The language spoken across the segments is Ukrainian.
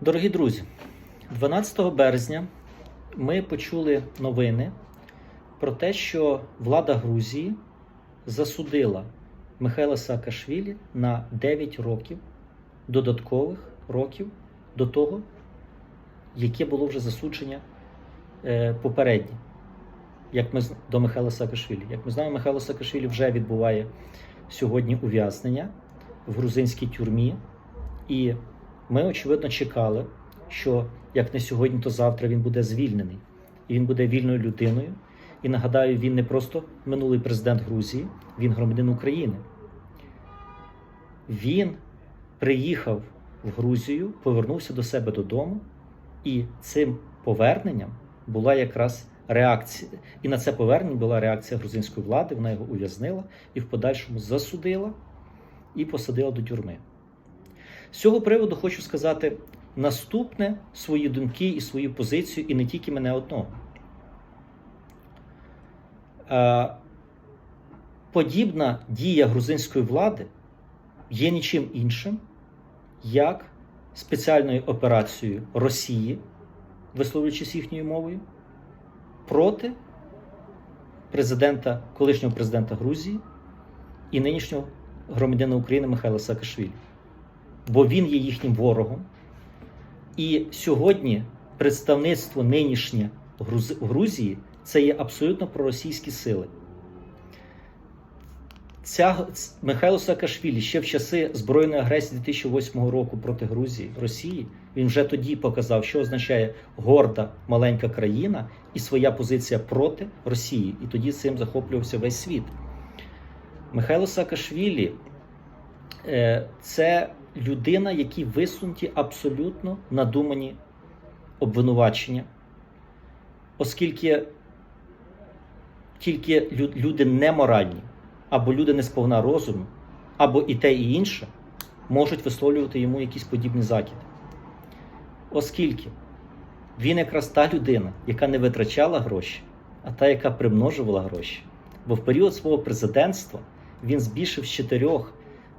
Дорогі друзі, 12 березня ми почули новини про те, що влада Грузії засудила Михайла Саакашвілі на 9 років додаткових років до того, яке було вже засудження е, попереднє, як ми до Михайла Саакашвілі. Як ми знаємо, Михайло Саакашвілі вже відбуває сьогодні ув'язнення в грузинській тюрмі. І ми, очевидно, чекали, що як не сьогодні, то завтра він буде звільнений. І він буде вільною людиною. І нагадаю, він не просто минулий президент Грузії, він громадянин України. Він приїхав в Грузію, повернувся до себе додому, і цим поверненням була якраз реакція. І на це повернення була реакція грузинської влади. Вона його ув'язнила і в подальшому засудила і посадила до тюрми. З цього приводу хочу сказати наступне свої думки і свою позицію, і не тільки мене одного. Е, Подібна дія грузинської влади є нічим іншим, як спеціальною операцією Росії, висловлюючись їхньою мовою, проти президента, колишнього президента Грузії і нинішнього громадянина України Михайла Саакашвілі бо він є їхнім ворогом. І сьогодні представництво нинішнє Груз- Грузії це є абсолютно проросійські сили. Ця Михайло Саакашвілі ще в часи збройної агресії 2008 року проти Грузії Росії він вже тоді показав, що означає горда маленька країна і своя позиція проти Росії. І тоді цим захоплювався весь світ. Михайло Саакашвілі е, це людина, якій висунуті абсолютно надумані обвинувачення, оскільки тільки люди неморальні, або люди не сповна розуму, або і те, і інше можуть висловлювати йому якісь подібні закиди. Оскільки він якраз та людина, яка не витрачала гроші, а та, яка примножувала гроші. Бо в період свого президентства він збільшив з 4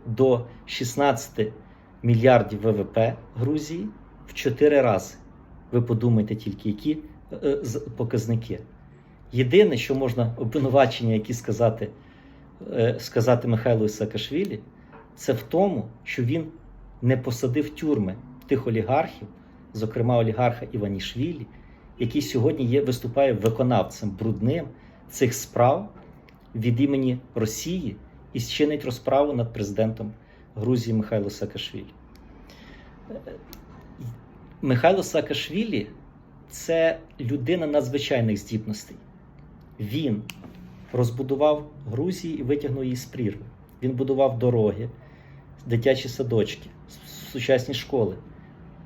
до 16 мільярдів ВВП Грузії в 4 рази. Ви подумайте тільки, які е, з- показники. Єдине, що можна обвинувачення, які сказати, е, сказати Михайлу Саакашвілі, це в тому, що він не посадив тюрми тих олігархів, зокрема олігарха Іванішвілі, який сьогодні є, виступає виконавцем брудним цих справ від імені Росії і зчинить розправу над президентом Грузії Михайло Саакашвілі. Михайло Саакашвілі це людина надзвичайних здібностей. Він розбудував Грузії і витягнув її з прірви. Він будував дороги, дитячі садочки, сучасні школи,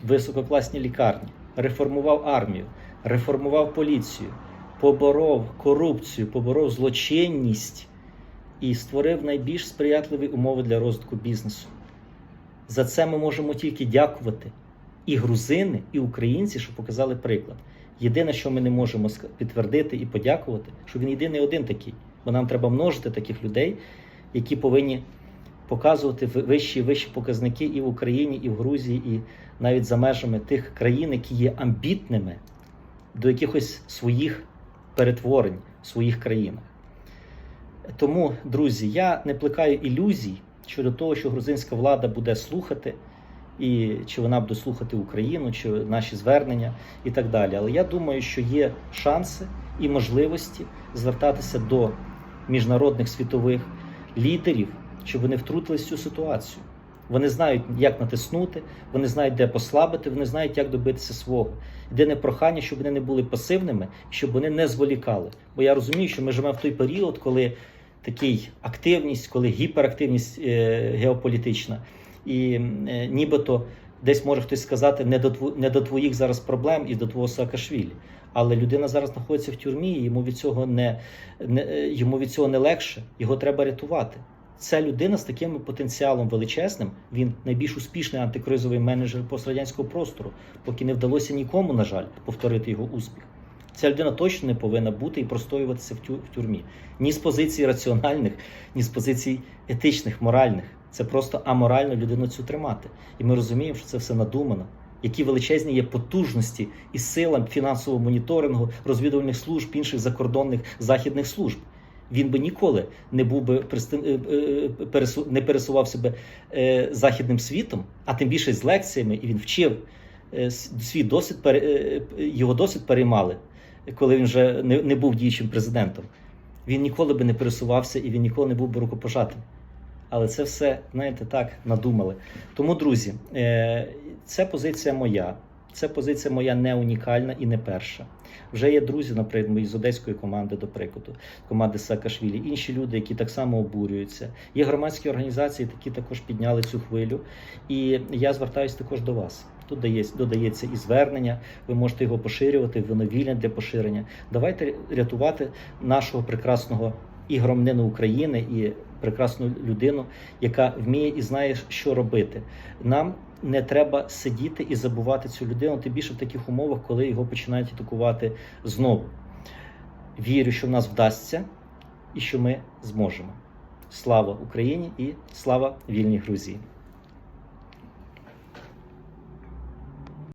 висококласні лікарні, реформував армію, реформував поліцію, поборов корупцію, поборов злочинність і створив найбільш сприятливі умови для розвитку бізнесу. За це ми можемо тільки дякувати і грузини, і українці, що показали приклад. Єдине, що ми не можемо підтвердити і подякувати, що він єдиний один такий, бо нам треба множити таких людей, які повинні показувати вищі і вищі показники і в Україні, і в Грузії, і навіть за межами тих країн, які є амбітними до якихось своїх перетворень в своїх країнах. Тому, друзі, я не плекаю ілюзій щодо того, що грузинська влада буде слухати, і чи вона буде слухати Україну, чи наші звернення і так далі. Але я думаю, що є шанси і можливості звертатися до міжнародних світових лідерів, щоб вони втрутились в цю ситуацію. Вони знають, як натиснути, вони знають, де послабити, вони знають, як добитися свого. Єдине прохання, щоб вони не були пасивними, щоб вони не зволікали. Бо я розумію, що ми живемо в той період, коли такий активність, коли гіперактивність е, геополітична, і е, нібито десь може хтось сказати не до не до твоїх зараз проблем і до твого Саакашвілі. Але людина зараз знаходиться в тюрмі, і йому від цього не, не е, йому від цього не легше, його треба рятувати. Ця людина з таким потенціалом величезним, він найбільш успішний антикризовий менеджер пострадянського простору, поки не вдалося нікому, на жаль, повторити його успіх. Ця людина точно не повинна бути і простоюватися в, тю, в тюрмі. Ні з позицій раціональних, ні з позицій етичних, моральних. Це просто аморально людину цю тримати. І ми розуміємо, що це все надумано які величезні є потужності і сила фінансового моніторингу, розвідувальних служб, інших закордонних західних служб. Він би ніколи не був би е, е, пересу- не пересував себе е, західним світом, а тим більше з лекціями, і він вчив е, свій досвід, е, е, його досвід переймали, коли він вже не, не був діючим президентом. Він ніколи би не пересувався і він ніколи не був би рукопожатим. Але це все, знаєте, так надумали. Тому, друзі, це позиція моя. Це позиція моя не унікальна і не перша. Вже є друзі, наприклад, мої з одеської команди, до прикладу, команди Саакашвілі, інші люди, які так само обурюються. Є громадські організації, які також підняли цю хвилю. І я звертаюся також до вас. Тут дається, додається і звернення, ви можете його поширювати, воно вільне для поширення. Давайте рятувати нашого прекрасного і громадянина України, і прекрасну людину, яка вміє і знає, що робити. Нам не треба сидіти і забувати цю людину, тим більше в таких умовах, коли його починають атакувати знову. Вірю, що в нас вдасться і що ми зможемо. Слава Україні і слава вільній Грузії!